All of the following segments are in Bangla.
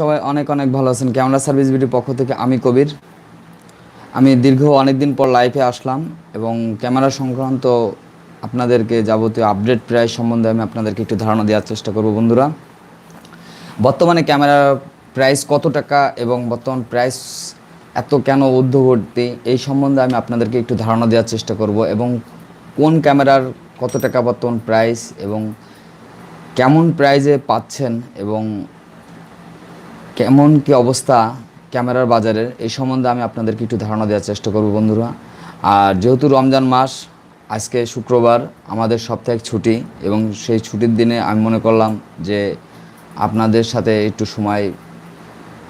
সবাই অনেক অনেক ভালো আছেন। ক্যামেরা সার্ভিস বিটির পক্ষ থেকে আমি কবির। আমি দীর্ঘ অনেক দিন পর লাইভে আসলাম এবং ক্যামেরা সংক্রান্ত আপনাদেরকে যাবতীয় আপডেট প্রাইস সম্বন্ধে আমি আপনাদেরকে একটু ধারণা দেওয়ার চেষ্টা করব, বন্ধুরা। বর্তমানে ক্যামেরার প্রাইস কত টাকা এবং বর্তমান প্রাইস এত কেন ঊর্ধ্ববর্তী এই সম্বন্ধে আমি আপনাদেরকে একটু ধারণা দেওয়ার চেষ্টা করব এবং কোন ক্যামেরার কত টাকা বর্তমান প্রাইস এবং কেমন প্রাইজে পাচ্ছেন এবং কেমন কি অবস্থা ক্যামেরার বাজারের, এই সম্বন্ধে আমি আপনাদেরকে একটু ধারণা দেওয়ার চেষ্টা করব বন্ধুরা। আর যেহেতু রমজান মাস, আজকে শুক্রবার, আমাদের সাপ্তাহিক ছুটি এবং সেই ছুটির দিনে আমি মনে করলাম যে আপনাদের সাথে একটু সময়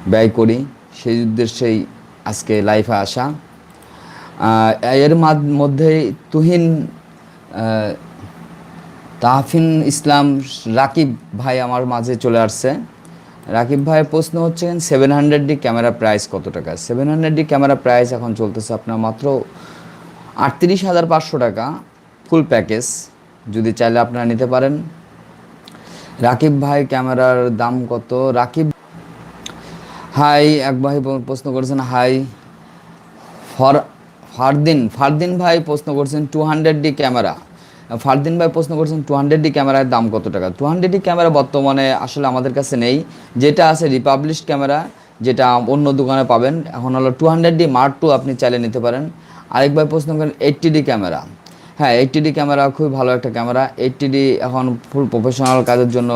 ব্যয় করি, সেই উদ্দেশ্যেই আজকে লাইফে আসা। এর মাধ- মধ্যেই তুহিন তাহফিন ইসলাম রাকিব ভাই আমার মাঝে চলে আসছে। রাকিব ভাইয়ের প্রশ্ন হচ্ছে seven hundred D camera price কত টাকা? Seven hundred D camera price এখন চলতেছে আপনার মাত্র আটত্রিশ হাজার পাঁচশো টাকা ফুল প্যাকেজ যদি চাইলে আপনারা নিতে পারেন। রাকিব ভাই, ক্যামেরার দাম কত? রাকিব হাই, এক ভাই প্রশ্ন করেছেন, হাই। ফর ফারদিন ফারদিন ভাই প্রশ্ন করছেন two hundred D camera Fardin ভাই প্রশ্ন করছেন, টু হান্ড্রেড ডি ক্যামেরার দাম কত টাকা? টু হান্ড্রেড ডি ক্যামেরা বর্তমানে আসলে আমাদের কাছে নেই। যেটা আছে রিপাবলিশ ক্যামেরা, যেটা অন্য দোকানে পাবেন। এখন হলো two hundred D mark two আপনি চাইলে নিতে পারেন। আরেক ভাই প্রশ্ন করেন, এইটটি ডি ক্যামেরা? হ্যাঁ এইটটি ডি ক্যামেরা খুবই ভালো একটা ক্যামেরা। এইটটি ডি এখন ফুল প্রফেশনাল কাজের জন্য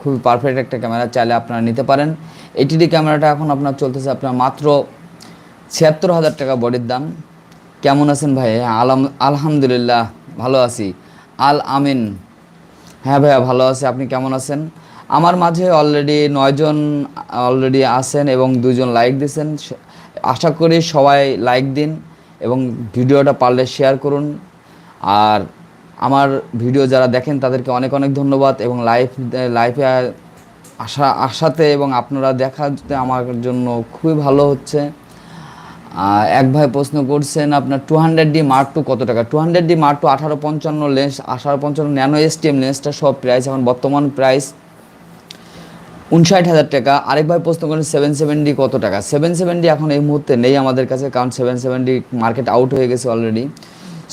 খুবই পারফেক্ট একটা ক্যামেরা চাইলে আপনারা নিতে পারেন। এইটটি ডি ক্যামেরাটা এখন আপনার চলতেছে আপনার মাত্র ছিয়াত্তর হাজার টাকা বডির দাম। কেমন আছেন ভাই? হ্যাঁ আলহাম, আলহামদুলিল্লাহ। ভালো আছি। আল আমিন। হ্যাঁ ভাইয়া, ভালো আছি। আপনি কেমন আছেন? আমার মাঝে অলরেডি নয়জন অলরেডি আছেন এবং দুজন লাইক দিয়েছেন। আশা করি সবাই লাইক দিন এবং ভিডিওটা পারলে শেয়ার করুন। আর আমার ভিডিও যারা দেখেন, তাদেরকে অনেক অনেক ধন্যবাদ এবং লাইভ লাইফে আসা আসাতে এবং আপনারা দেখাতে আমার জন্য খুবই ভালো হচ্ছে। এক ভাই প্রশ্ন করছেন, আপনার two hundred D mark two কত টাকা? Two hundred D mark two আঠারো পঞ্চান্ন লেন্স আঠারো পঞ্চান্ন ন্যানো এসটিএম লেন্সটা সব প্রাইস এখন বর্তমান প্রাইস উনষাট হাজার টাকা। আরেক ভাই প্রশ্ন করেন সেভেন সেভেন ডি কত টাকা? সেভেন সেভেন ডি এখন এই মুহূর্তে নেই আমাদের কাছে, কারণ seven seven D market out হয়ে গেছে অলরেডি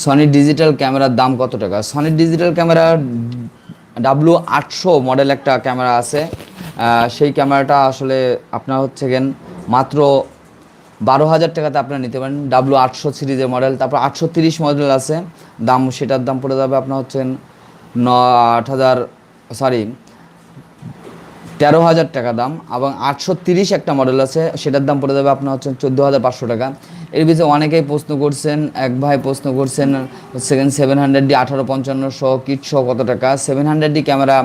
সনি ডিজিটাল ক্যামেরার দাম কত টাকা? সনি ডিজিটাল ক্যামেরা ডাব্লু আটশো মডেল একটা ক্যামেরা আছে। সেই ক্যামেরাটা আসলে আপনার হচ্ছে গেন মাত্র বারো হাজার টাকাতে আপনারা নিতে পারেন। ডাব্লু আটশো সিরিজের মডেল তারপর আটশো তিরিশ মডেল আছে। দাম, সেটার দাম পড়ে যাবে আপনার হচ্ছেন ন, আট হাজার সরি তেরো হাজার টাকা দাম এবং আটশো তিরিশ একটা মডেল আছে, সেটার দাম পড়ে যাবে আপনার হচ্ছেন চোদ্দ হাজার পাঁচশো টাকা। এর ভিতরে অনেকেই প্রশ্ন করছেন, এক ভাই প্রশ্ন করছেন সেকেন্ড সেভেন হান্ড্রেড ডি আঠারো পঞ্চান্নশো কিটশো কত টাকা? সেভেন হান্ড্রেড ডি ক্যামেরা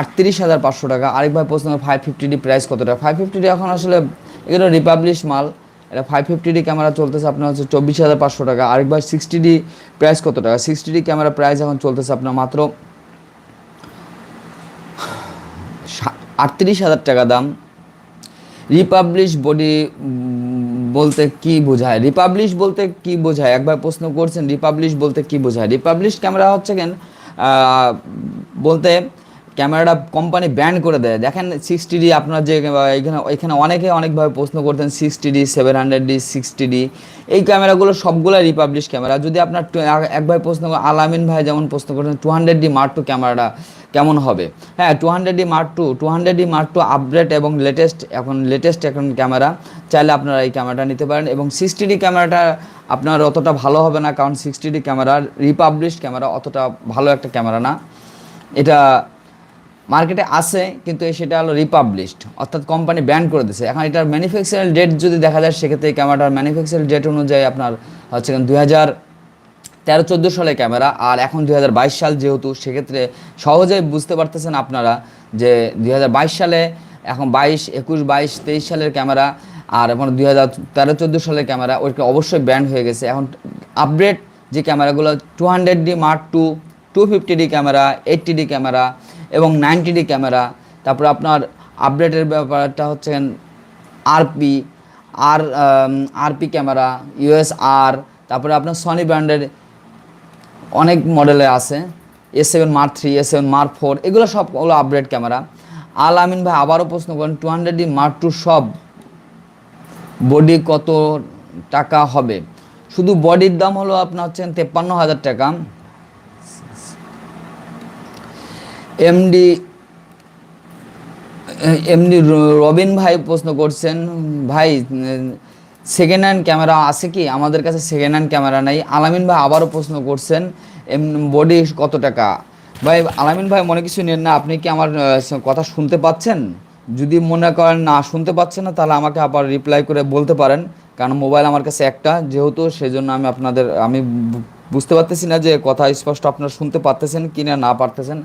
আটত্রিশ হাজার পাঁচশো টাকা। আরেক ভাই প্রশ্ন ফাইভ ফিফটি ডি প্রাইস কত টাকা? ফাইভ ফিফটি ডি এখন আসলে এগুলো রিপাবলিশ মাল। এটা ফাইভ ফিফটি ডি ক্যামেরা চলতেছে আপনার হচ্ছে চব্বিশ হাজার পাঁচশো টাকা। আরেকবার সিক্সটি ডি প্রাইস কত টাকা? সিক্সটি ডি ক্যামেরা প্রাইস এখন চলতেছে আপনার মাত্র আটত্রিশ হাজার টাকা দাম। রিপাবলিশ বডি বলতে কি বোঝায়? রিপাবলিশ বলতে কি বোঝায়? একবার প্রশ্ন করছেন রিপাবলিশ বলতে কি বোঝায়? রিপাবলিশ ক্যামেরা হচ্ছে কেন? বলতে ক্যামেরাটা কোম্পানি ব্যান্ড করে দেয়। দেখেন সিক্সটি ডি আপনার যে এখানে এখানে অনেকে অনেকভাবে প্রশ্ন করতেন sixty D seven hundred D sixty D এই ক্যামেরাগুলো সবগুলো রিপাবলিশ ক্যামেরা। যদি আপনার এক ভাই প্রশ্ন আলামিন ভাই যেমন প্রশ্ন করতেন two hundred D mark two ক্যামেরাটা কেমন হবে? হ্যাঁ two hundred D mark two two hundred D mark two update এবং লেটেস্ট এখন লেটেস্ট এখন ক্যামেরা, চাইলে আপনারা এই ক্যামেরাটা নিতে পারেন। এবং সিক্সটি ডি ক্যামেরাটা আপনার অতটা ভালো হবে না, কারণ sixty D camera refurbish camera অতটা ভালো একটা ক্যামেরা না। এটা মার্কেটে আছে, কিন্তু সেটা হলো রিপাবলিশড অর্থাৎ কোম্পানি ব্যান করে দিয়েছে এখন এটার ম্যানুফ্যাকচারাল ডেট যদি দেখা যায়, সেক্ষেত্রে ক্যামেরাটার ম্যানুফ্যাকচারাল ডেট অনুযায়ী আপনার হচ্ছে দুই হাজার তেরো, চোদ্দ সালে ক্যামেরা আর এখন দুই হাজার বাইশ সাল যেহেতু, সেক্ষেত্রে সহজেই বুঝতে পারতেছেন আপনারা যে দুই হাজার বাইশ সালে, এখন বাইশ, একুশ, বাইশ, তেইশ সালের ক্যামেরা আর এখন দুই হাজার তেরো, চোদ্দ সালের ক্যামেরা ওইটা অবশ্যই ব্যান্ড হয়ে গেছে। এখন আপডেট যে ক্যামেরাগুলো two hundred D mark two two fifty D camera eighty D camera এবং নাইনটি ডি ক্যামেরা, তারপর আপনার আপডেটের ব্যাপারটা হচ্ছে আরপি, আর আরপি ক্যামেরা, ইউএস আর, তারপরে আপনার সনি ব্র্যান্ডের অনেক মডেলে আছে A seven mark three A seven mark four, এগুলো সবগুলো আপডেট ক্যামেরা। আল আমিন ভাই, আবারও প্রশ্ন করেন two hundred D mark two সব বডি কত টাকা হবে? শুধু বডির দাম হলো আপনার হচ্ছেন তেপ্পান্ন হাজার টাকা। এমডি এমনি রবিন ভাই প্রশ্ন করছেন, ভাই সেকেন্ড হ্যান্ড ক্যামেরা আছে কি? আমাদের কাছে সেকেন্ড হ্যান্ড ক্যামেরা নাই। আলামিন ভাই আবারও প্রশ্ন করছেন বডি কত টাকা? ভাই, আলামিন ভাই মনে কিছু নেন না, আপনি কি আমার কথা শুনতে পাচ্ছেন? যদি মনে করেন না, শুনতে পাচ্ছেন না, তাহলে আমাকে আবার রিপ্লাই করে বলতে পারেন, কারণ মোবাইল আমার কাছে একটা, যেহেতু সেজন্য আমি আপনাদের, আমি বুঝতে পারতেছি না যে কথা স্পষ্ট আপনারা শুনতে পারতেছেন কি না না পারতেছেন।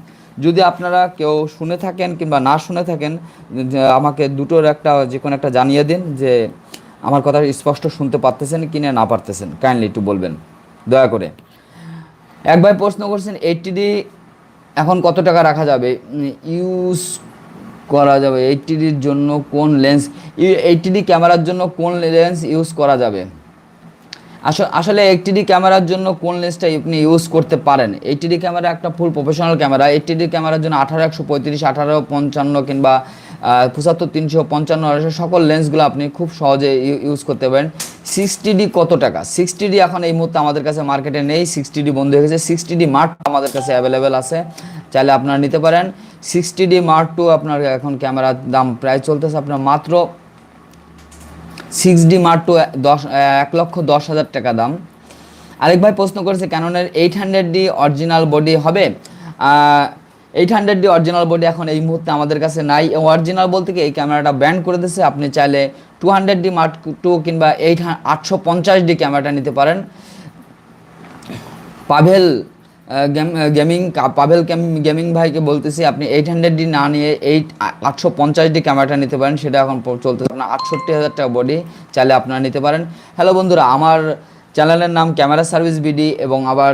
যদি আপনারা কেউ শুনে থাকেন কিংবা না শুনে থাকেন আমাকে দুটোর একটা যে কোনো একটা জানিয়ে দিন যে আমার কথা স্পষ্ট শুনতে পারতেছেন কি না পারতেছেন কাইন্ডলি একটু বলবেন। দয়া করে। এক ভাই প্রশ্ন করছেন এইচডি এখন কত টাকা রাখা যাবে? ইউজ করা যাবে এইচডির জন্য কোন লেন্স এইচডি ক্যামেরার জন্য কোন লেন্স ইউজ করা যাবে? আসলে এইচডি ক্যামেরার জন্য কোন লেন্সটা আপনি ইউজ করতে পারেন? এইচডি ক্যামেরা একটা ফুল প্রফেশনাল ক্যামেরা। এইচডি ক্যামেরার জন্য আঠারো, একশো পঁয়ত্রিশ, আঠারো, পঞ্চান্ন কিংবা পঁচাত্তর, তিনশো, পঞ্চান্ন, আড়াইশো সকল লেন্সগুলো আপনি খুব সহজে ইউজ করতে পারেন। সিক্সটি ডি কত টাকা? সিক্সটি ডি এখন এই মুহূর্তে আমাদের কাছে মার্কেটে নেই। সিক্সটি ডি বন্ধ হয়ে গেছে। সিক্সটি ডি মার্ট আমাদের কাছে অ্যাভেলেবেল আছে। চাইলে আপনারা নিতে পারেন। সিক্সটি ডি মার্ক টু আপনার এখন ক্যামেরার দাম প্রায় চলতেছে আপনার মাত্র সিক্স ডি মার্ক টু দশ এক লক্ষ দশ হাজার টাকা দাম। আরেক ভাই প্রশ্ন করেছে ক্যাননের eight hundred D original body হবে? Eight hundred D original body এখন এই মুহূর্তে আমাদের কাছে নাই। অরিজিনাল বলতে কি, এই ক্যামেরাটা ব্যান্ড করে দিয়েছে, আপনি চাইলে two hundred D mark two কিংবা এইট আটশো পঞ্চাশ ডি ক্যামেরাটা নিতে পারেন। পাভেল গেমিং পাভেল গেমিং ভাইকে বলতেছি, আপনি এইট হান্ড্রেড ডি না নিয়ে এইট আটশো পঞ্চাশ ডি ক্যামেরাটা নিতে পারেন, সেটা এখন চলতে আপনার আটষট্টি হাজার টাকা বডি চাইলে আপনারা নিতে পারেন। হ্যালো বন্ধুরা, আমার চ্যানেলের নাম ক্যামেরা সার্ভিস বিডি এবং আবার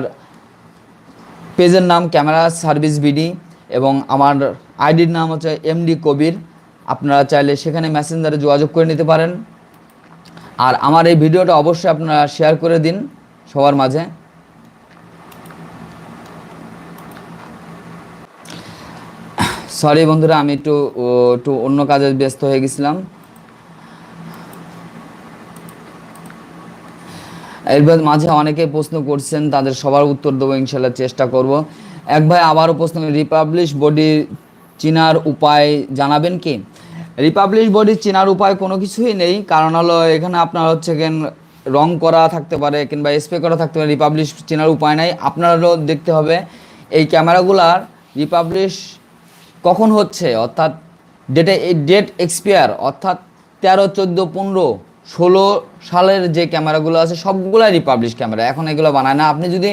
পেজের নাম ক্যামেরা সার্ভিস বিডি এবং আমার আইডির নাম হচ্ছে এমডি কবির। আপনারা চাইলে সেখানে মেসেঞ্জারে যোগাযোগ করে নিতে পারেন। আর আমার এই ভিডিওটা অবশ্যই আপনারা শেয়ার করে দিন সবার মাঝে। সরি বন্ধুরা, আমি একটু একটু অন্য কাজে ব্যস্ত হয়ে গেছিলাম। এরপর মাঝে অনেকে প্রশ্ন করছেন, তাদের সবার উত্তর দেবো, ইনশাল্লাহ চেষ্টা করব। এক ভাই আবারও প্রশ্ন রিপাবলিশ বডি চিনার উপায় জানাবেন কি? রিপাবলিশ বডি চিনার উপায় কোনো কিছুই নেই, কারণ হলো এখানে আপনার হচ্ছে কেন রং করা থাকতে পারে কিংবা স্প্রে করা থাকতে পারে রিপাবলিশ চেনার উপায় নাই। আপনারও দেখতে হবে, এই ক্যামেরাগুলার রিপাবলিশ কখন হচ্ছে? অর্থাৎ ডেটে ডেট এক্সপায়ার অর্থাৎ তেরো, চোদ্দ, পনেরো, ষোলো সালের যে ক্যামেরাগুলো আছে, সবগুলাই রিপাবলিশ ক্যামেরা। এখন এগুলো বানায় না। আপনি যদি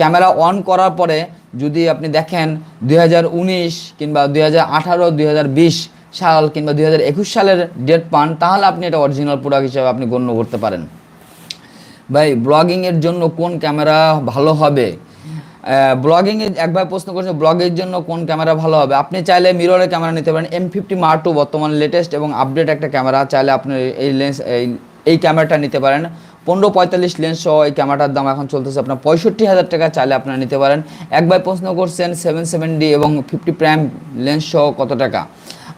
ক্যামেরা অন করার পরে যদি আপনি দেখেন দু হাজার উনিশ কিংবা দুই হাজার আঠারো, দুই সাল কিংবা দুই হাজার একুশ সালের ডেট পান, তাহলে আপনি এটা অরিজিনাল প্রোডাক্ট হিসেবে আপনি গণ্য করতে পারেন। ভাই ব্লগিংয়ের জন্য কোন ক্যামেরা ভালো হবে? ব্লগিং এর এক ভাই প্রশ্ন করছে ব্লগের জন্য কোন ক্যামেরা ভালো হবে? আপনি চাইলে মিররের ক্যামেরা নিতে পারেন। এম ফিফটি মার টু বর্তমান লেটেস্ট এবং আপডেট একটা ক্যামেরা চাইলে আপনি এই লেন্স এই এই ক্যামেরাটা নিতে পারেন। পনেরো পঁয়তাল্লিশ লেন্স সহ এই ক্যামেরাটার দাম এখন চলতেছে আপনার পঁয়ষট্টি হাজার টাকা, চাইলে আপনারা নিতে পারেন। এক ভাই প্রশ্ন করছেন সেভেন সেভেন ডি এবং ফিফটি প্রাইম লেন্স সহ কত টাকা?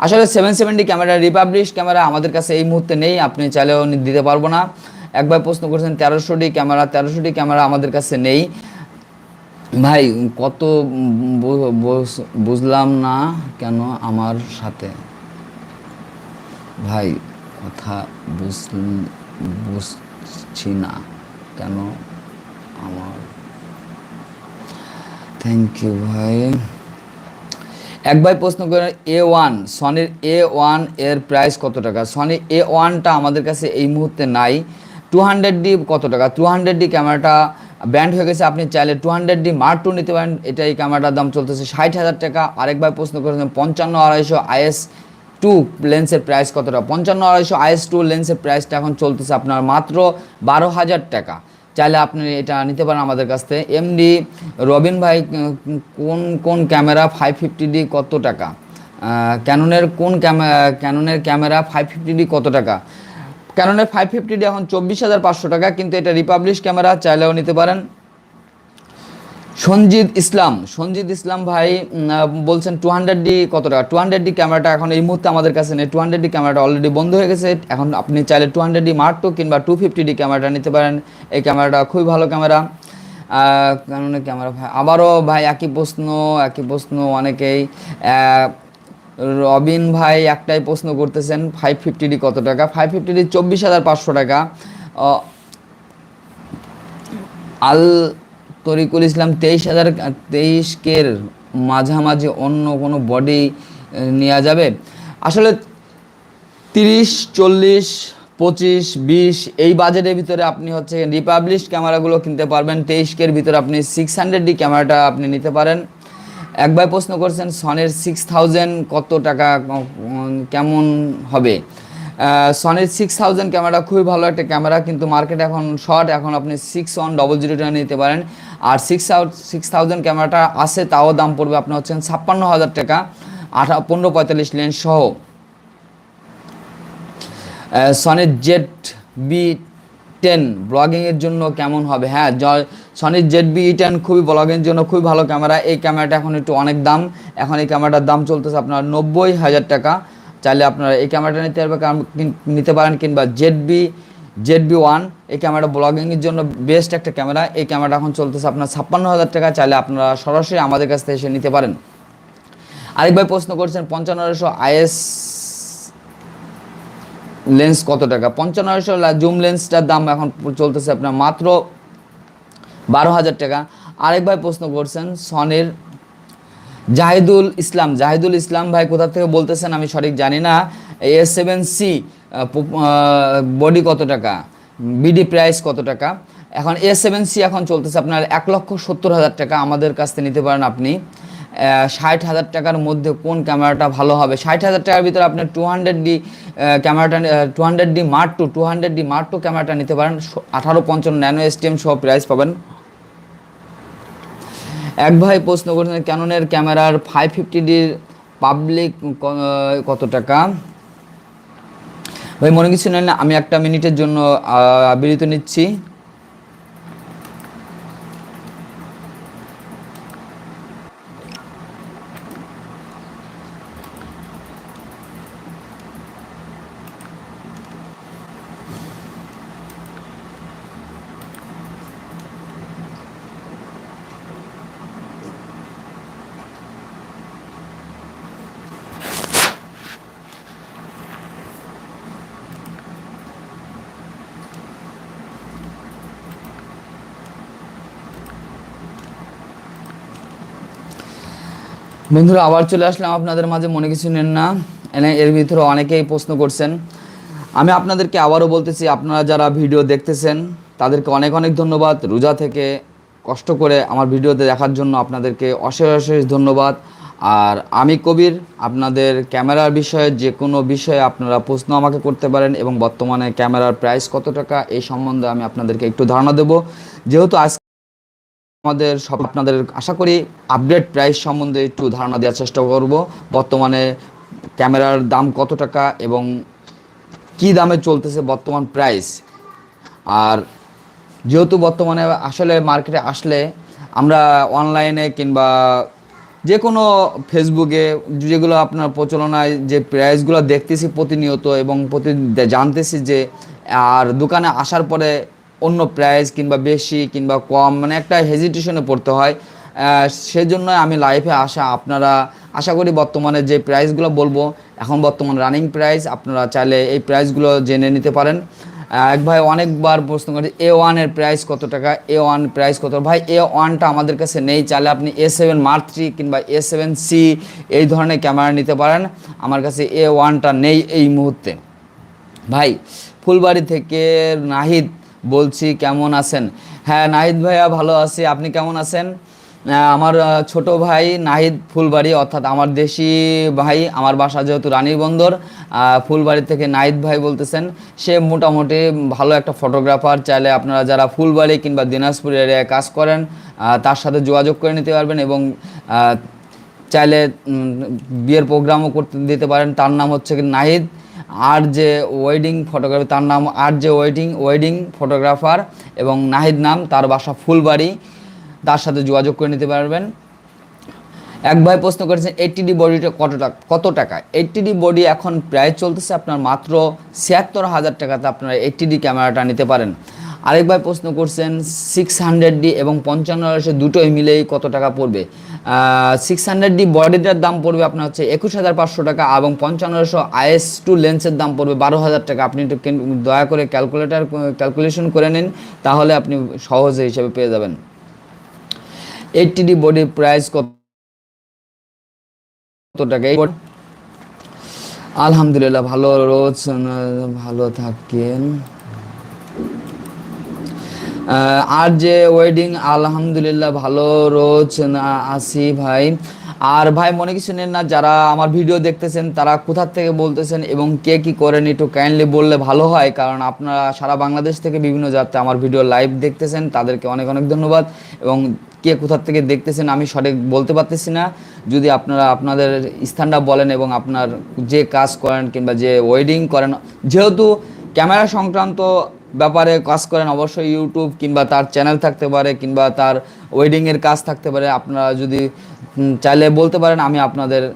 আসলে seven seven D camera republish camera আমাদের কাছে এই মুহূর্তে নেই, আপনি চাইলেও দিতে পারব না। একবার প্রশ্ন করছেন তেরোশো ডি ক্যামেরা তেরোশো ডি ক্যামেরা আমাদের কাছে নেই। ভাই, কত বুঝলাম না কেন আমার সাথে? ভাই, কথা বুঝ- বুঝছি না কেন আমার? থ্যাংক ইউ ভাই। এক ভাই প্রশ্ন করেন এ ওয়ান সনির এ ওয়ানের প্রাইস কত টাকা? সনি এ ওয়ানটা আমাদের কাছে এই মুহূর্তে নাই। টু হান্ড্রেড ডি কত টাকা? টু হান্ড্রেড ডি ক্যামেরাটা ব্যান্ড হয়ে গেছে। আপনি চাইলে two hundred D mark two নিতে পারেন। এটা এই ক্যামেরাটার দাম চলতেছে ষাট হাজার টাকা। আরেক ভাই প্রশ্ন করেছেন, পঞ্চান্ন আড়াইশো আইএস টু লেন্সের প্রাইস কতটা? পঞ্চান্ন আড়াইশো আইএস টু লেন্সের প্রাইসটা এখন চলতেছে আপনার মাত্র বারো হাজার টাকা। চাইলে আপনি এটা নিতে পারেন আমাদের কাছ থেকে। এমডি রবিন ভাই, কোন কোন ক্যামেরা ফাইভ ফিফটি ডি কত টাকা? ক্যাননের কোন ক্যামেরা ক্যাননের ক্যামেরা ফাইভ ফিফটি ডি কত টাকা? ক্যাননের ফাইভ ফিফটি ডি এখন চব্বিশ হাজার পাঁচশো টাকা, কিন্তু এটা রিপাবলিশ ক্যামেরা চাইলেও নিতে পারেন। সঞ্জিত ইসলাম সঞ্জিত ইসলাম ভাই বলছেন টু হান্ড্রেড ডি কত টাকা? টু হান্ড্রেড ডি ক্যামেরাটা এখন এই মুহূর্তে আমাদের কাছে নেই। টু হান্ড্রেড ডি ক্যামেরাটা অলরেডি বন্ধ হয়ে গেছে। এখন আপনি চাইলে two hundred D mark two কিংবা টু ফিফটি ডি ক্যামেরাটা নিতে পারেন। এই ক্যামেরাটা খুবই ভালো ক্যামেরা কারণ ক্যামেরা ভাই আবারও ভাই, একই প্রশ্ন একই প্রশ্ন অনেকেই। রবিন ভাই একটাই প্রশ্ন করতেছেন ফাইভ ফিফটি ডি কত টাকা? ফাইভ ফিফটি ডি চব্বিশ হাজার পাঁচশো টাকা। আল তরিকুল ইসলাম তেইশ হাজার, তেইশ কের মাঝামাঝি অন্য কোনো বডি নেওয়া যাবে? আসলে তিরিশ, চল্লিশ, পঁচিশ, বিশ, এই বাজেটের ভিতরে আপনি হচ্ছে রিপাবলিশ ক্যামেরাগুলো কিনতে পারবেন। তেইশ কের ভিতরে আপনি সিক্স হান্ড্রেড ডি ক্যামেরাটা আপনি নিতে পারেন। এক ভাই প্রশ্ন করছেন, সনের সিক্স থাউজেন্ড কত টাকা কেমন হবে? সনের সিক্স থাউজেন্ড ক্যামেরা খুবই ভালো একটা ক্যামেরা, কিন্তু মার্কেটে এখন শর্ট এখন আপনি সিক্স ওয়ান ডবল জিরোটা নিতে পারেন। আর সিক্স সিক্স থাউজেন্ড ক্যামেরাটা আছে, তাও দাম পড়বে আপনার হচ্ছেন ছাপ্পান্ন হাজার টাকা, আঠা, পনেরো পঁয়তাল্লিশ লেন্স সহ। সনের জেড বি টেন ব্লগিংয়ের জন্য কেমন হবে? হ্যাঁ সনির জেড বি টেন খুবই ব্লগিংয়ের জন্য খুবই ভালো ক্যামেরা এই ক্যামেরাটা এখন একটু অনেক দাম। এখন এই ক্যামেরাটার দাম চলতেছে আপনার নব্বই হাজার টাকা। চাইলে আপনারা এই ক্যামেরাটা নিতে পারবে নিতে পারেন কিংবা Z V Z V one এই ক্যামেরাটা ব্লগিংয়ের জন্য বেস্ট একটা ক্যামেরা এই ক্যামেরাটা এখন চলতেছে আপনার ছাপ্পান্ন হাজার টাকা, চাইলে আপনারা সরাসরি আমাদের কাছ থেকে এসে নিতে পারেন। আরেক ভাই প্রশ্ন করছেন, পঞ্চান্নশো আইএস লেন্স কত টাকা? পঞ্চান্নশো জুম লেন্সটার দাম এখন চলতেছে আপনার মাত্র বারো হাজার টাকা। আরেক ভাই প্রশ্ন করছেন, সনের জাহিদুল ইসলাম জাহিদুল ইসলাম ভাই কোথা থেকে বলতেছেন আমি সঠিক জানি না। এস সেভেন সি বডি কত টাকা? বিডি প্রাইস কত টাকা? এখন এস সেভেন সি এখন চলতেছে আপনার এক লক্ষ সত্তর হাজার টাকা আমাদের কাছ থেকে নিতে পারেন আপনি। ষাট হাজার টাকার মধ্যে কোন ক্যামেরাটা ভালো হবে? ষাট হাজার টাকার ভিতরে আপনি টু হান্ড্রেড ডি ক্যামেরাটা two hundred D mark two two hundred D mark two ক্যামেরাটা নিতে পারেন। আঠারো পঞ্চান্ন ন্যানো এসটিএম সহ প্রাইস পাবেন। এক ভাই প্রশ্ন করেছেন, ক্যাননের ক্যামেরার ফাইভ ফিফটি ডির পাবলিক কত টাকা? ভাই মনে কিছু নেন আমি একটা মিনিটের জন্য বিরতি নিচ্ছি। বন্ধুরা, আবার চলে আসলাম। আপনাদের মাঝে মনে কিছু নেন না। এর ভিতরে অনেকেই প্রশ্ন করছেন। আমি আপনাদেরকে আবারও বলতেছি, আপনারা যারা ভিডিও দেখতেছেন, তাদেরকে অনেক অনেক ধন্যবাদ। রোজা থেকে কষ্ট করে আমার ভিডিওতে দেখার জন্য আপনাদেরকে অশেষ অশেষ ধন্যবাদ। আর আমি কবির, আপনাদের ক্যামেরার বিষয়ে যে কোনো বিষয়ে আপনারা প্রশ্ন আমাকে করতে পারেন এবং বর্তমানে ক্যামেরার প্রাইস কত টাকা, এই সম্বন্ধে আমি আপনাদেরকে একটু ধারণা দেব। যেহেতু আজ আমাদের সব আপনাদের আশা করি আপডেট প্রাইস সম্বন্ধে একটু ধারণা দেওয়ার চেষ্টা করব। বর্তমানে ক্যামেরার দাম কত টাকা এবং কি দামে চলতেছে বর্তমান প্রাইস আর যেহেতু বর্তমানে আসলে মার্কেটে আসলে আমরা অনলাইনে কিংবা যে কোনো ফেসবুকে যেগুলো আপনার প্রচলনায় যে প্রাইসগুলো দেখতেছি প্রতিনিয়ত এবং প্রতি জানতেছি যে আর দোকানে আসার পরে অন্য প্রাইস কিংবা বেশি কিংবা কম মানে একটা হেজিটেশনে পড়তে হয়। সেজন্য আমি লাইফে আসা আপনারা, আশা করি বর্তমানে যে প্রাইসগুলো বলব, এখন বর্তমান রানিং প্রাইস আপনারা চাইলে এই প্রাইসগুলো জেনে নিতে পারেন। এক ভাই অনেকবার প্রশ্ন করে এ ওয়ানের প্রাইস কত টাকা? এ ওয়ান প্রাইস কত? ভাই এ ওয়ানটা আমাদের কাছে নেই, চাইলে আপনি এ সেভেন মার্ক থ্রি কিংবা এ সেভেন সি এই ধরনের ক্যামেরা নিতে পারেন। আমার কাছে এ ওয়ানটা নেই এই মুহূর্তে। ভাই, ফুলবাড়ি থেকে নাহিদ বলছি কেমন আছেন? হ্যাঁ নাহিদ ভাইয়া ভালো আছি। আপনি কেমন আছেন? আমার ছোট ভাই নাহিদ ফুলবাড়ি অর্থাৎ আমার দেশি ভাই আমার বাসা যেহেতু রানীর বন্দর আহ, ফুলবাড়ি থেকে নাহিদ ভাই বলতেছেন সে মোটামুটি ভালো একটা ফটোগ্রাফার। চাইলে আপনারা যারা ফুলবাড়ি কিংবা দিনাজপুর এরিয়ায় কাজ করেন তার সাথে যোগাযোগ করে নিতে পারবেন এবং চাইলে বিয়ের প্রোগ্রামও করতে দিতে পারেন। তার নাম হচ্ছে নাহিদ। আর যে ওয়েডিং ফটোগ্রাফি, তার নাম আর যে ওয়েডিং ওয়েডিং ফটোগ্রাফার এবং নাহিদ নাম, তার বাসা ফুলবাড়ি। তার সাথে যোগাযোগ করে নিতে পারবেন। এক ভাই প্রশ্ন করেছেন এইচডি বডিটা কত টাকা কত টাকা? এইচডি বডি এখন প্রায় চলতেছে আপনার মাত্র ছিয়াত্তর হাজার টাকাতে আপনারা এইচডি ক্যামেরাটা নিতে পারেন। আরেক ভাই প্রশ্ন করছেন সিক্স হান্ড্রেড ডি এবং পঞ্চান্ন দুটোই মিলেই কত টাকা পড়বে? সিক্স হান্ড্রেড ডি বডিটার দাম পড়বে আপনার হচ্ছে একুশ হাজার পাঁচশো টাকা এবং পঞ্চান্নশো আইএস টু লেন্সের দাম পড়বে বারো হাজার টাকা। আপনি একটু দয়া করে ক্যালকুলেটার ক্যালকুলেশন করে নিন, তাহলে আপনি সহজে হিসেবে পেয়ে যাবেন। এইচডি বডির প্রাইস কত টাকা? আলহামদুলিল্লাহ, ভালো রোজ ভালো থাকেন। আর যে ওয়েডিং আলহামদুলিল্লাহ ভালো রোজ আসি ভাই। আর ভাই, মনে কিছু নেন না, যারা আমার ভিডিও দেখতেছেন, তারা কোথা থেকে বলতেছেন এবং কে কি করেন, একটু কাইন্ডলি বললে ভালো হয়, কারণ আপনারা সারা বাংলাদেশ থেকে বিভিন্ন যাত্রা আমার ভিডিও লাইভ দেখতেছেন, তাদেরকে অনেক অনেক ধন্যবাদ। এবং কে কোথা থেকে দেখতেছেন, আমি সঠিক বলতে পারতেছি না। যদি আপনারা আপনাদের স্থানটা বলেন এবং আপনার যে কাজ করেন কিংবা যে ওয়েডিং করেন, যেহেতু ক্যামেরা সংক্রান্ত ব্যাপারে কাজ করেন, অবশ্যই ইউটিউব কিংবা তার চ্যানেল থাকতে পারে কিংবা তার ওয়েডিংয়ের কাজ থাকতে পারে। আপনারা যদি চাইলে বলতে পারেন, আমি আপনাদের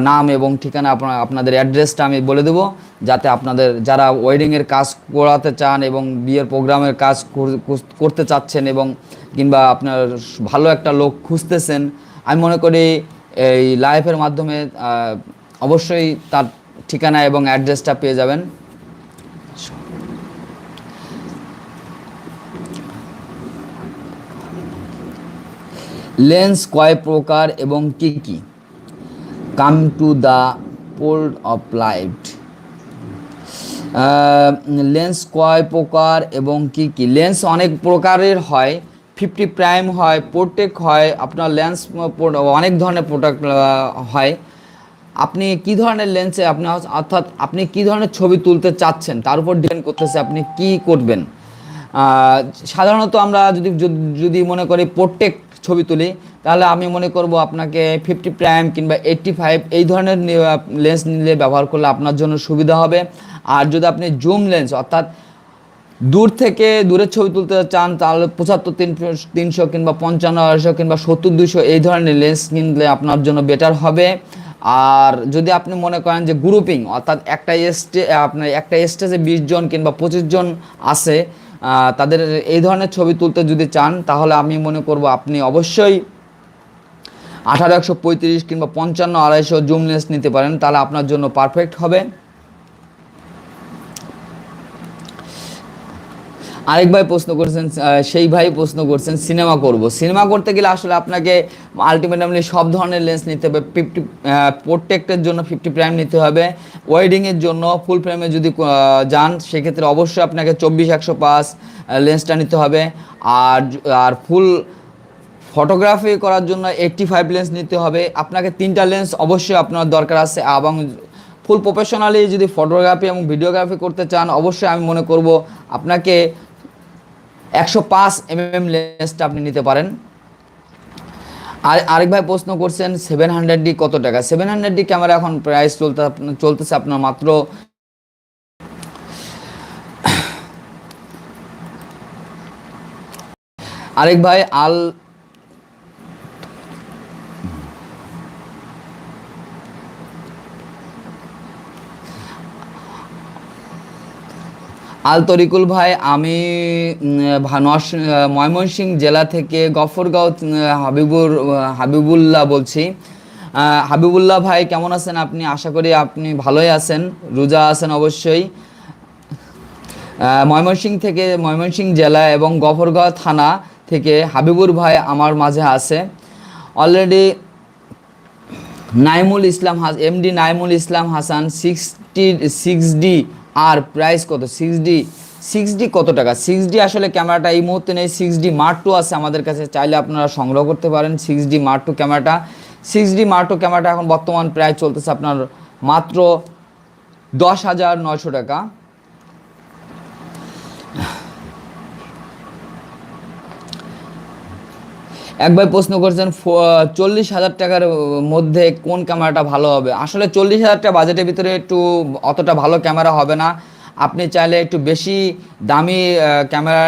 নাম এবং ঠিকানা আপনার আপনাদের অ্যাড্রেসটা আমি বলে দেবো, যাতে আপনাদের যারা ওয়েডিংয়ের কাজ করাতে চান এবং বিয়ের প্রোগ্রামের কাজ কর- কর- করতে চাচ্ছেন এবং কিংবা আপনার ভালো একটা লোক খুঁজতেছেন, আমি মনে করি এই লাইভের মাধ্যমে অবশ্যই তার ঠিকানা এবং অ্যাড্রেসটা পেয়ে যাবেন। লেন্স কয় প্রকার এবং কি কি? কাম টু দ্য পোল্ড অফ লাইট। লেন্স কয় প্রকার এবং কি কি? লেন্স অনেক প্রকারের হয়, ফিফটি প্রাইম হয় পোর্টেক হয়, আপনার লেন্স অনেক ধরনের প্রোডাক্ট হয়। আপনি কি ধরনের লেন্সে আপনি অর্থাৎ আপনি কি ধরনের ছবি তুলতে চাচ্ছেন, তার উপর ডিপেন্ড করতেছে আপনি কি করবেন। সাধারণত আমরা যদি যদি- মনে করি পোর্টেক ছবি তুলি, তাহলে আমি মনে করব আপনাকে ফিফটি প্রাইম কিংবা এইটটি ফাইভ এই ধরনের লেন্স নিলে ব্যবহার করলে আপনার জন্য সুবিধা হবে। আর যদি আপনি জুম লেন্স অর্থাৎ দূর থেকে দূরের ছবি তুলতে চান, তাহলে পঁচাত্তর তিন তিনশো কিংবা পঞ্চান্ন, আড়াইশো কিংবা সত্তর দুশো এই ধরনের লেন্স কিনলে আপনার জন্য বেটার হবে। আর যদি আপনি মনে করেন যে গ্রুপিং অর্থাৎ একটা স্টে আপনার একটা স্টেজে বিশ জন কিংবা পঁচিশ জন আছে তাদের এই ধরনের ছবি তুলতে যদি চান, তাহলে আমি মনে করব আপনি অবশ্যই আঠারো একশো পঁয়ত্রিশ কিংবা পঞ্চান্ন আড়াইশো জুমলেস নিতে পারেন, তাহলে আপনার জন্য পারফেক্ট হবে। আরেক ভাই প্রশ্ন করছেন সেই ভাই প্রশ্ন করছেন সিনেমা করব। সিনেমা করতে গেলে আসলে আপনাকে আলটিমেটলি সব ধরনের লেন্স নিতে হবে। ফিফটি প্রোটেক্টের জন্য ফিফটি প্রাইম নিতে হবে। ওয়েডিংয়ের জন্য ফুল ফ্রেমে যদি যান, সেক্ষেত্রে অবশ্যই আপনাকে চব্বিশ একশো পাঁচ লেন্সটা নিতে হবে। আর আর ফুল ফটোগ্রাফি করার জন্য এইটটি ফাইভ লেন্স নিতে হবে। আপনাকে তিনটা লেন্স অবশ্যই আপনার দরকার আছে। এবং ফুল প্রফেশনালি যদি ফটোগ্রাফি এবং ভিডিওগ্রাফি করতে চান, অবশ্যই আমি মনে করব আপনাকে একশো পাঁচ এমএম লেন্সটা আপনি নিতে পারেন। আর আরেক ভাই প্রশ্ন করছেন সেভেন হান্ড্রেড কত টাকা? সেভেন হান্ড্রেড ক্যামেরা এখন প্রাইস চলতে চলতেছে আপনার মাত্র আরেক ভাই, আল আল তরিকুল ভাই, আমি ভা- ময়মনসিংহ জেলা থেকে গফরগাঁও হাবিবুর হাবিবুল্লাহ বলছি। হাবিবুল্লাহ ভাই, কেমন আছেন আপনি? আশা করি আপনি ভালোই আছেন, রোজা আছেন অবশ্যই। ময়মনসিংহ থেকে ময়মনসিংহ জেলা এবং গফরগাঁও থানা থেকে হাবিবুর ভাই আমার মাঝে আছে। Already Naimul Islam MD Naimul Islam Hasan sixty six D আর প্রাইস কত? সিক্স ডি সিক্স ডি কত টাকা? সিক্স ডি আসলে ক্যামেরাটা এই মুহূর্তে নেই। সিক্স ডি মার্ট টু আছে আমাদের কাছে। চাইলে আপনারা সংগ্রহ করতে পারেন সিক্স ডি মার্ট টু ক্যামেরাটা সিক্স ডি মার্ট টু ক্যামেরাটা এখন বর্তমান প্রায় চলতেছে আপনার মাত্র দশ হাজার নয়শো টাকা। এক ভাই প্রশ্ন করছেন চল্লিশ হাজার টাকার মধ্যে কোন ক্যামেরাটা ভালো হবে? আসলে চল্লিশ হাজার টাকা বাজেটের ভিতরে একটু অতটা ভালো ক্যামেরা হবে না। আপনি চাইলে একটু বেশি দামি ক্যামেরা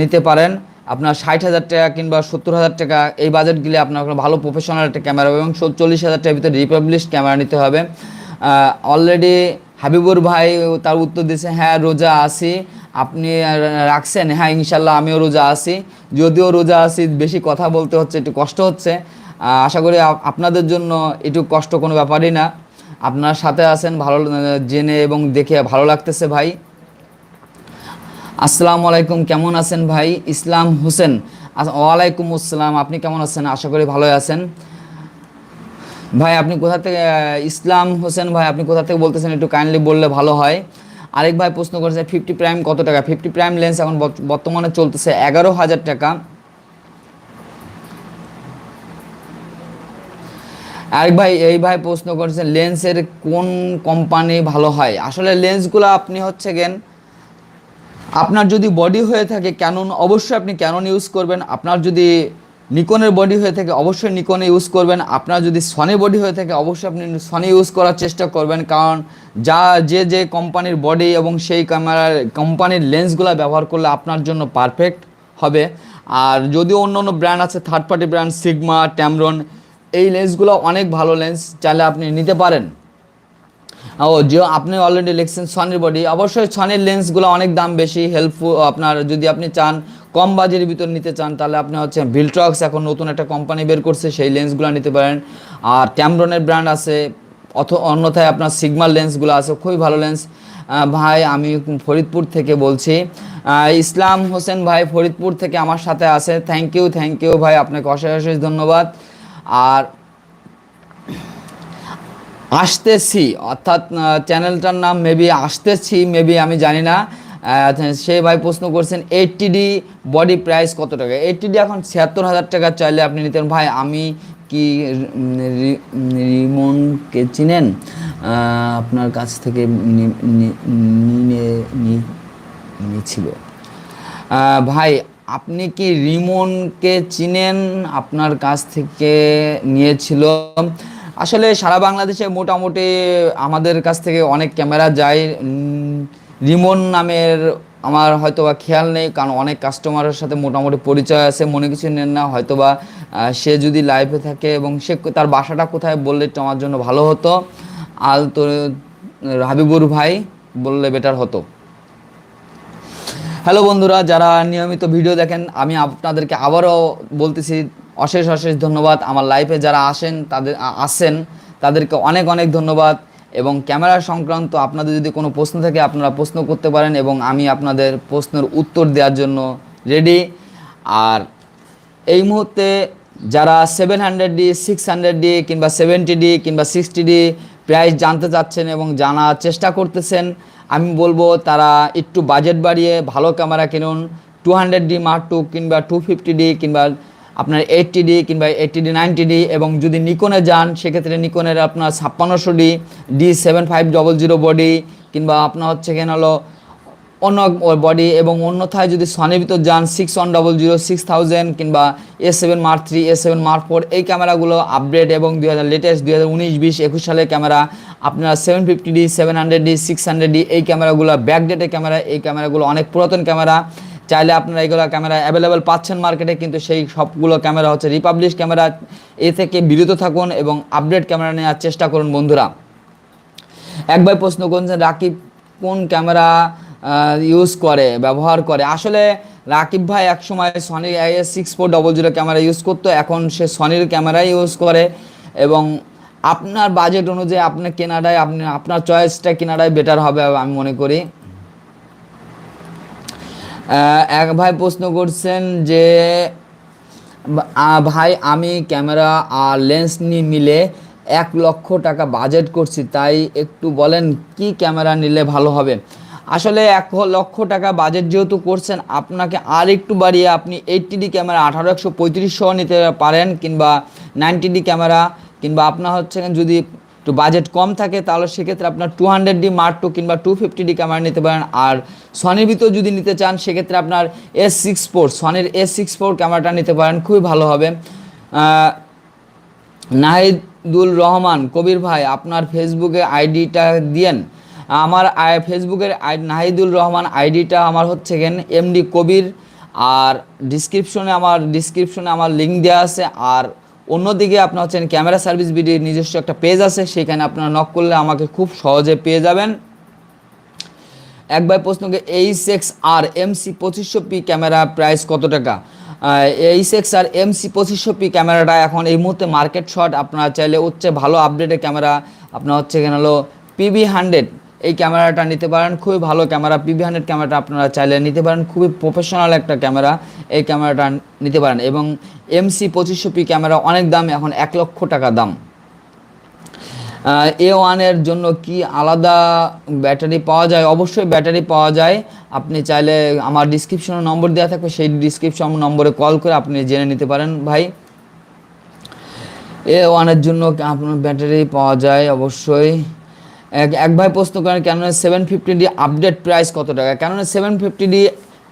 নিতে পারেন। আপনার ষাট হাজার টাকা কিংবা সত্তর হাজার টাকা, এই বাজেট গেলে আপনার ভালো প্রফেশনাল একটা ক্যামেরা হবে এবং চল্লিশ হাজার টাকার ভিতরে রিপাবলিশ ক্যামেরা নিতে হবে। অলরেডি হাবিবুর ভাই তার উত্তর দিয়েছে হ্যাঁ রোজা আসি আপনি রাখছেন হ্যাঁ ইনশাল্লাহ আমিও রোজা আসি যদিও রোজা আসি বেশি কথা বলতে হচ্ছে, একটু কষ্ট হচ্ছে। আশা করি আপ- আপনাদের জন্য একটু কষ্ট কোনো ব্যাপারই না। আপনার সাথে আছেন, ভালো জেনে এবং দেখে ভালো লাগতেছে ভাই। আসসালামু আলাইকুম, কেমন আছেন ভাই? ইসলাম হোসেন। ওয়ালাইকুম আসসালাম, আপনি কেমন আছেন? আশা করি ভালোই আছেন। ভাই, আপনি কোথা থেকে ইসলাম হোসেন ভাই, আপনি কোথা থেকে বলতেছেন? একটু কাইন্ডলি বললে ভালো হয়। আরেক ভাই প্রশ্ন করেছে ফিফটি প্রাইম কত টাকা? ফিফটি প্রাইম লেন্স এখন বর্তমানে চলতেছে এগারো হাজার টাকা। আরেক ভাই, এই ভাই প্রশ্ন করেছেন লেন্সের কোন কোম্পানি ভালো হয়? আসলে লেন্সগুলো আপনি হচ্ছে গেন, আপনার যদি বডি হয়ে থাকে ক্যানন অবশ্যই আপনি ক্যানন ইউজ করবেন। আপনার যদি নিকনের বডি হয়ে থাকে অবশ্যই নিকনে ইউজ করবেন। আপনার যদি সনি বডি হয়ে থাকে অবশ্যই আপনি সনি ইউজ করার চেষ্টা করবেন। কারণ যা, যে যে কোম্পানির বডি এবং সেই ক্যামেরার কোম্পানির লেন্সগুলো ব্যবহার করলে আপনার জন্য পারফেক্ট হবে। আর যদিও অন্য অন্য ব্র্যান্ড আছে third party brand Sigma Tamron এই লেন্সগুলো অনেক ভালো লেন্স চাইলে আপনি নিতে পারেন। ও, যে আপনি অলরেডি লিখছেন সনির বডি অবশ্যই সনির লেন্সগুলো অনেক দাম বেশি হেল্পফুল আপনার যদি আপনি চান কম বাজেটের ভিতর নিতে চান, তাহলে আপনি হচ্ছে ভিলট্রক্স এখন নতুন একটা কোম্পানি বের করছে, সেই লেন্সগুলো নিতে পারেন। আর ট্যামরনের ব্র্যান্ড আছে, অথ, অন্যথায় আপনার সিগমার লেন্সগুলো আছে, খুবই ভালো লেন্স ভাই, আমি ফরিদপুর থেকে বলছি। ইসলাম হোসেন ভাই ফরিদপুর থেকে আমার সাথে আছে। থ্যাংক ইউ থ্যাংক ইউ ভাই, আপনাকে অশেষ অশেষ ধন্যবাদ। আর আসতেছি, অর্থাৎ চ্যানেলটার নাম মেবি আসতেছি মেবি আমি জানি না। সে ভাই প্রশ্ন করছেন এইটটি ডি বডি প্রাইস কত টাকা? এইটটি ডি এখন ছিয়াত্তর হাজার টাকা চাইলে আপনি নিতেন। ভাই, আমি কি রিমনকে চিনেন? আপনার কাছ থেকে নিয়েছিল। ভাই, আপনি কি রিমনকে চিনেন? আপনার কাছ থেকে নিয়েছিল। আসলে সারা বাংলাদেশে মোটামুটি আমাদের কাছ থেকে অনেক ক্যামেরা যায়। রিমন নামের আমার হয়তো বা খেয়াল নেই, কারণ অনেক কাস্টমারের সাথে মোটামুটি পরিচয় আছে, মনে কিছু নেন না হয়তো বা সে যদি লাইভে থাকে এবং সে তার বাসাটা কোথায় বললে একটু আমার জন্য ভালো হতো। আল তো হাবিবুর ভাই বললে বেটার হতো। হ্যালো বন্ধুরা, যারা নিয়মিত ভিডিও দেখেন, আমি আপনাদেরকে আবারও বলতেছি, অশেষ অশেষ ধন্যবাদ। আমার লাইফে যারা আসেন, তাদের আসেন, তাদেরকে অনেক অনেক ধন্যবাদ। এবং ক্যামেরা সংক্রান্ত আপনাদের যদি কোনো প্রশ্ন থাকে, আপনারা প্রশ্ন করতে পারেন এবং আমি আপনাদের প্রশ্নের উত্তর দেওয়ার জন্য রেডি আর এই মুহূর্তে যারা seven hundred D six hundred D কিংবা সেভেন্টি ডি কিংবা সিক্সটি ডি প্রাইস জানতে চাচ্ছেন এবং জানার চেষ্টা করতেছেন, আমি বলব তারা একটু বাজেট বাড়িয়ে ভালো ক্যামেরা কিনুন। Two hundred D mark two কিংবা টু ফিফটি ডি কিংবা আপনার এইটটি ডি কিংবা এইটটি ডি নাইনটি ডি এবং যদি নিকনে যান, সেক্ষেত্রে নিকনের আপনার ছাপ্পান্নশো D D seven five double zero body কিংবা আপনার হচ্ছে কেন হলো অন্য বডি এবং অন্যথায় যদি সনির ভিতর যান six one double zero six thousand কিংবা A seven mark three A seven mark four এই ক্যামেরাগুলো আপডেট এবং দুই হাজার লেটেস্ট দুই হাজার উনিশ, বিশ, একুশ সালের ক্যামেরা, আপনারা seven fifty D seven hundred D six hundred D এই ক্যামেরাগুলো ব্যাকডেটের ক্যামেরা, এই ক্যামেরাগুলো অনেক পুরাতন ক্যামেরা। চাইলে আপনারা এগুলো ক্যামেরা অ্যাভেলেবেল পাচ্ছেন মার্কেটে কিন্তু সেই সবগুলো ক্যামেরা হচ্ছে রিপাবলিশ ক্যামেরা এ থেকে বিরত থাকুন এবং আপডেট ক্যামেরা নেওয়ার চেষ্টা করুন বন্ধুরা। একবার প্রশ্ন করছেন, রাকিব কোন ক্যামেরা ইউজ করে, ব্যবহার করে? আসলে রাকিব ভাই একসময় Sony IS six four double zero camera use করতো, এখন সে সনির ক্যামেরাই ইউজ করে এবং আপনার বাজেট অনুযায়ী আপনার কেনাটাই, আপনি, আপনার চয়েসটা কেনাটাই বেটার হবে আমি মনে করি। এক ভাই প্রশ্ন করছেন যে ভাই, আমি ক্যামেরা আর লেন্স নিয়ে মিলে এক লক্ষ টাকা বাজেট করছি, তাই একটু বলেন কি ক্যামেরা নিলে ভালো হবে? আসলে এক লক্ষ টাকা বাজেট যেহেতু করছেন, আপনাকে আর একটু বাড়িয়ে আপনি এইটটি ডি ক্যামেরা, আঠারো একশো পঁয়ত্রিশশো নিতে পারেন, কিংবা নাইনটি ডি ক্যামেরা, কিংবা আপনার হচ্ছে যদি একটু বাজেট কম থাকে, তাহলে সেক্ষেত্রে আপনার two hundred D mark two কিংবা টু ফিফটি ডি ক্যামেরা নিতে পারেন। আর সনির ভিতর যদি নিতে চান, সেক্ষেত্রে আপনার এস সিক্স ফোর সনির এস সিক্স ফোর ক্যামেরাটা নিতে পারেন, খুবই ভালো হবে। নাহিদুল রহমান, কবির ভাই, আপনার ফেসবুকে আইডিটা দিয়েন। আমার ফেসবুকের নাহিদুল রহমান আইডিটা আমার হচ্ছে গেন এমডি কবির, আর ডিসক্রিপশনে আমার ডিসক্রিপশনে আমার লিঙ্ক দেওয়া আছে। আর অন্যদিকে আপনার হচ্ছেন ক্যামেরা সার্ভিস বিডির নিজস্ব একটা পেজ আছে, সেখানে আপনারা নক করলে আমাকে খুব সহজে পেয়ে যাবেন। একবার প্রশ্নকে এইচ এক্স আর এমসি পঁচিশশো পি ক্যামেরা প্রাইস কত টাকা? এইচ এক্স আর এমসি পঁচিশশো পি ক্যামেরাটা এখন এই মুহূর্তে মার্কেট শট আপনারা চাইলে হচ্ছে ভালো আপডেটের ক্যামেরা, আপনার হচ্ছে এখানে হলো পিবি হান্ড্রেড এই ক্যামেরাটা নিতে পারেন, খুবই ভালো ক্যামেরা পিভি হান্ড্রেড ক্যামেরাটা আপনারা চাইলে নিতে পারেন, খুবই প্রফেশনাল একটা ক্যামেরা এই ক্যামেরাটা নিতে পারেন এবং এমসি পঁচিশশো পি ক্যামেরা অনেক দাম, এখন এক লক্ষ টাকা দাম। এ ওয়ানের জন্য কি আলাদা ব্যাটারি পাওয়া যায়? অবশ্যই ব্যাটারি পাওয়া যায়। আপনি চাইলে আমার ডিসক্রিপশনে নম্বর দেওয়া থাকবে, সেই ডিসক্রিপশন নম্বরে কল করে আপনি জেনে নিতে পারেন ভাই। এ ওয়ানের জন্য আপনার ব্যাটারি পাওয়া যায়? অবশ্যই। এক ভাই প্রশ্ন করেন Canon seven fifty D update price কত টাকা? Canon seven fifty D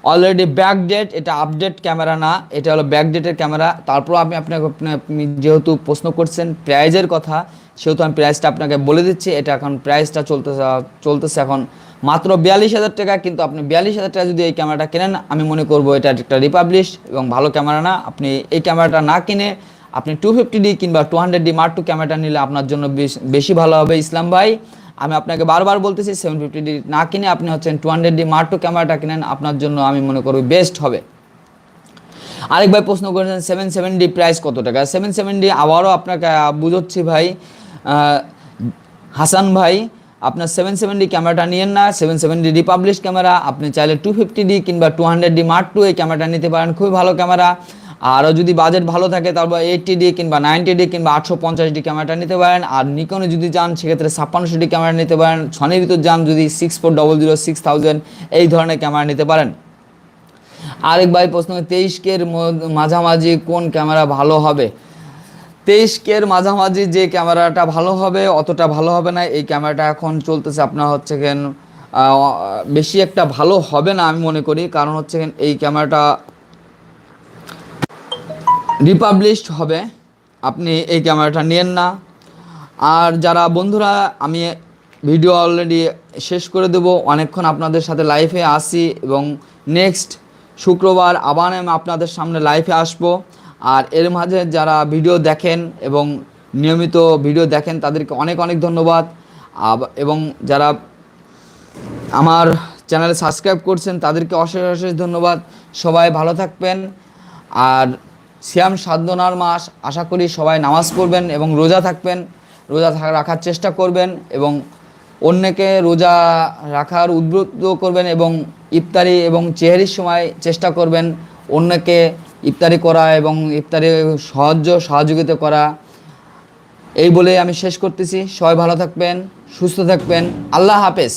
already back date এটা আপডেট ক্যামেরা না, এটা হলো ব্যাক ডেটের ক্যামেরা তারপর আমি আপনাকে, আপনি- আপনি যেহেতু প্রশ্ন করছেন প্রাইজের কথা, সেহেতু আমি প্রাইসটা আপনাকে বলে দিচ্ছি। এটা এখন প্রাইসটা চলতেছে চলতেছে এখন মাত্র বিয়াল্লিশ হাজার টাকা, কিন্তু আপনি বিয়াল্লিশ হাজার টাকা যদি এই ক্যামেরাটা কেনেন, আমি মনে করব এটা একটা রিপাবলিশ এবং ভালো ক্যামেরা না। আপনি এই ক্যামেরাটা না কিনে, আপনি টু ফিফটি ডি কিংবা two hundred D mark two ক্যামেরাটা নিলে আপনার জন্য বেশি ভালো হবে। ইসলাম ভাই আমি আপনাকে বারবার বলতেছি সেভেন ফিফটি ডি না কিনে আপনি হচ্ছেন টু হান্ড্রেড ডি টু ক্যামেরাটা কিনেন, আপনার জন্য আমি মনে করব বেস্ট হবে। আরেক ভাই প্রশ্ন করেছেন সেভেন সেভেন ডি প্রাইস কত টাকা? সেভেন সেভেন ডি আবারও আপনাকে বুঝাচ্ছি ভাই হাসান ভাই, আপনার সেভেন সেভেন ডি ক্যামেরাটা নিয়েন না seven seven D republish camera, আপনি চাইলে টু ফিফটি ডি কিংবা two hundred D mark two এই ক্যামেরাটা নিতে পারেন, খুবই ভালো ক্যামেরা। আরও যদি বাজেট ভালো থাকে, তারপর এইটটি ডি কিংবা নাইনটি ডি কিংবা আটশো পঞ্চাশ ডি ক্যামেরাটা নিতে পারেন। আর নিকনে যদি যান, সেক্ষেত্রে ছাপ্পান্নশো ডি ক্যামেরা নিতে পারেন। ছনের ভিতর যান, যদি six four double zero six thousand এই ধরনের ক্যামেরা নিতে পারেন। আরেক ভাই প্রশ্ন, তেইশ কের মাঝামাঝি কোন ক্যামেরা ভালো হবে? তেইশ কের মাঝামাঝি যে ক্যামেরাটা ভালো হবে, অতটা ভালো হবে না। এই ক্যামেরাটা এখন চলতেছে আপনার হচ্ছে কেন বেশি একটা ভালো হবে না আমি মনে করি। কারণ হচ্ছে এই ক্যামেরাটা রিপাবলিশড হবে। আপনি এই ক্যামেরাটা নিয়েন না। আর যারা বন্ধুরা, আমি ভিডিও অলরেডি শেষ করে দেব। অনেকক্ষণ আপনাদের সাথে লাইভে আসি এবং নেক্সট শুক্রবার আবার আমি আপনাদের সামনে লাইভে আসব। আর এর মাঝে যারা ভিডিও দেখেন এবং নিয়মিত ভিডিও দেখেন, তাদেরকে অনেক অনেক ধন্যবাদ। এবং যারা আমার চ্যানেলে সাবস্ক্রাইব করছেন, তাদেরকে অশেষ অশেষ ধন্যবাদ। সবাই ভালো থাকবেন। আর সিয়াম সাধনার মাস, আশা করি সবাই নামাজ পড়বেন এবং রোজা থাকবেন। রোজা রাখার চেষ্টা করবেন এবং অন্যকে রোজা রাখার উদ্বুদ্ধ করবেন এবং ইফতারি এবং চেহারির সময় চেষ্টা করবেন অন্যকে ইফতারি করা এবং ইফতারি সাহায্য, সহযোগিতা করা। এই বলে আমি শেষ করতেছি। সবাই ভালো থাকবেন, সুস্থ থাকবেন। আল্লাহ হাফেজ।